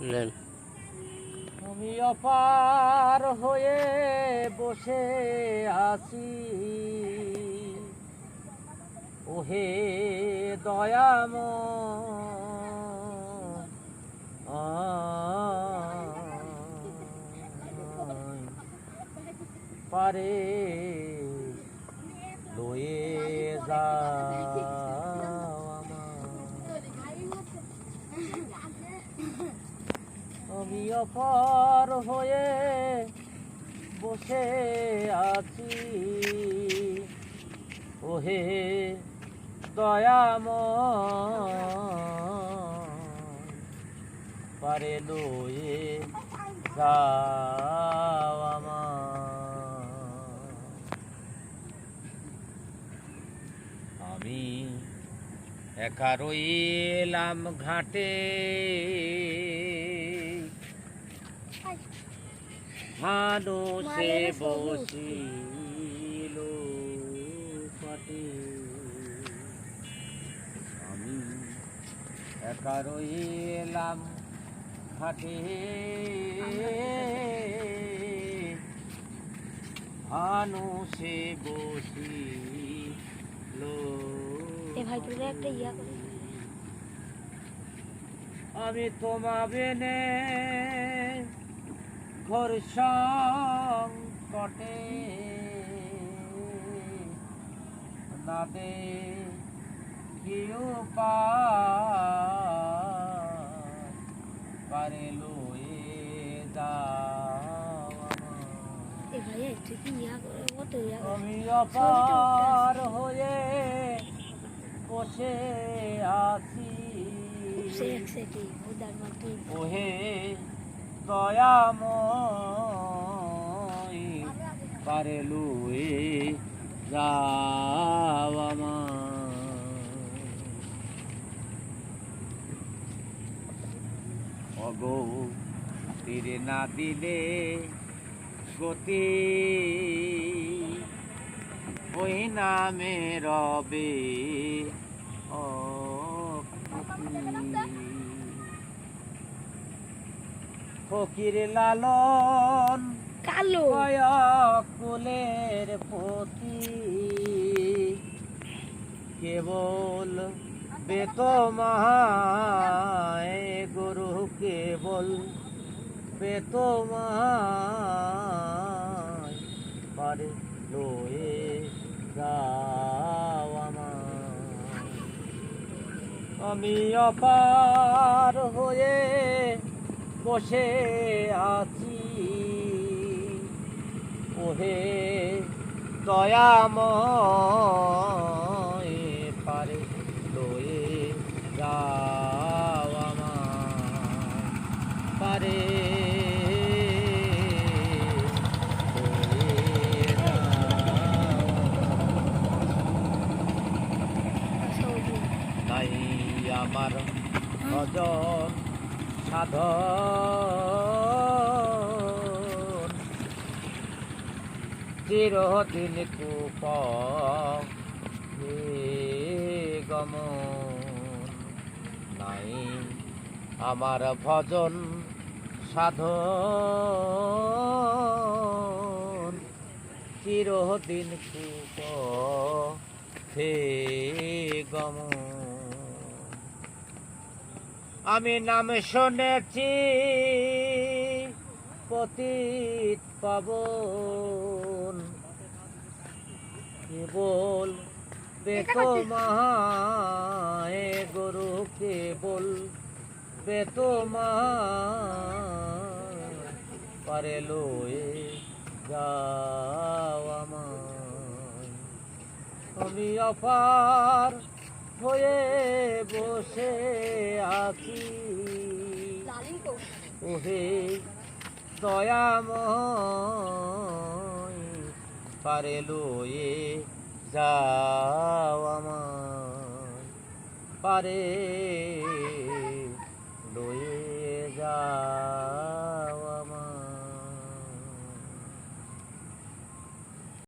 নেন। আমি অপার হয়ে বসে আছি। ওহে দয়াম। পারে লয়ে যাও আমার অপর হয়ে বসে আছি। ওহে দয়াম পারে লয়ে যাও আমি একা রইলাম ঘাটে। মানুষে বসিল পাটে আমি একা রইলাম ঘাটে। মানুষে বসিল একটা ইয়া করে। আমি তোমা বেনে ঘর সংকটে। না দে কেউ পারে লয়ে আমি অপার হয়ে বসে আছি। ওহে দয়াময় পারে লুয়ে যাও আমার অগো তীরে না দিলে গতি ওই নামে রবে। ফকির লালন কালো। কুলের পতি কেবল বেতমায় গুরু কেবল বেতমায় পারে লয়ে যাও আমি অপার হয়ে বসে আছি। ওহে দয়াময় পারে লয়ে যাও। আমার পারে নাই আমার ভজন সাধন। চিরদিন কুপ গমন নাই আমার ভজন সাধন। চিরদিন কুপ হে গমন আমি নাম শুনেছি পতিত পাবন। কেবল বেতমায় গরু কেবল বেতমায় পারে লয়ে যাও আমায়। আমি অপার হয়ে বসে আছি। ওহে দয়াময় পারে লয়ে যাও আমার পারে লয়ে